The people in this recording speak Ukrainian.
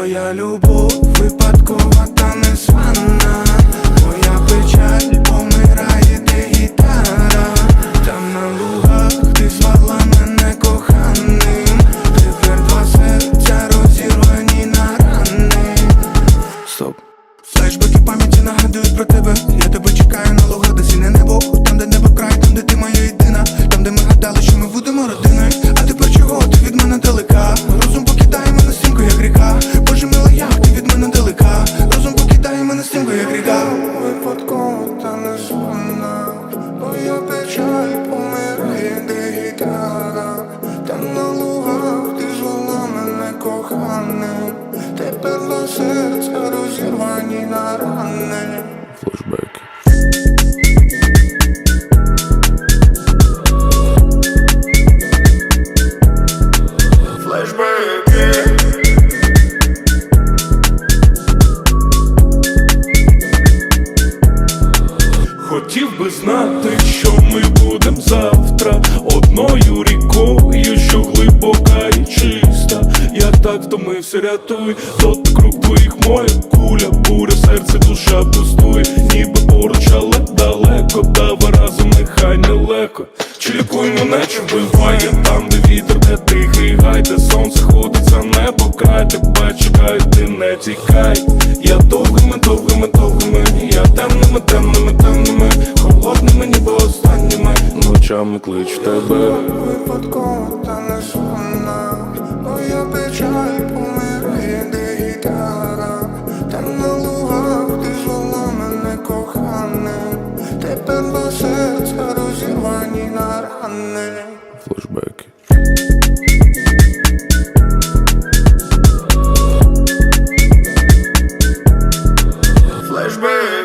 Твоя любов випадкова та незвана Моя печаль помирає, де гітара. Там на лугах ти звала мене коханим. Тепер два серця розірвані на рани. Стоп. Флешбеки пам'яті нагадують про тебе. Я тебе чекаю на лугах, де сіне небо Там, де небо край, там, де на рани Флешбеки. Флешбеки. Хотів би знати, що ми будем завтра так втомився, рятуй. Тот круг твоїх моя куля, буря, серце, душа пустує. Ніби поруч, але далеко, давай разом нехай нелегко Чи лікуй мене, чи вбиває там, де вітер, де тихий гай, де сонце ходить за небо, край тебе чекаю, ти не тікай. Я довгими, довгими, довгими, я темними, темними, темними, холодними, ніби останніми. Ночами кличу тебе. Випадково мені на рани. Флешбеки. Флешбеки.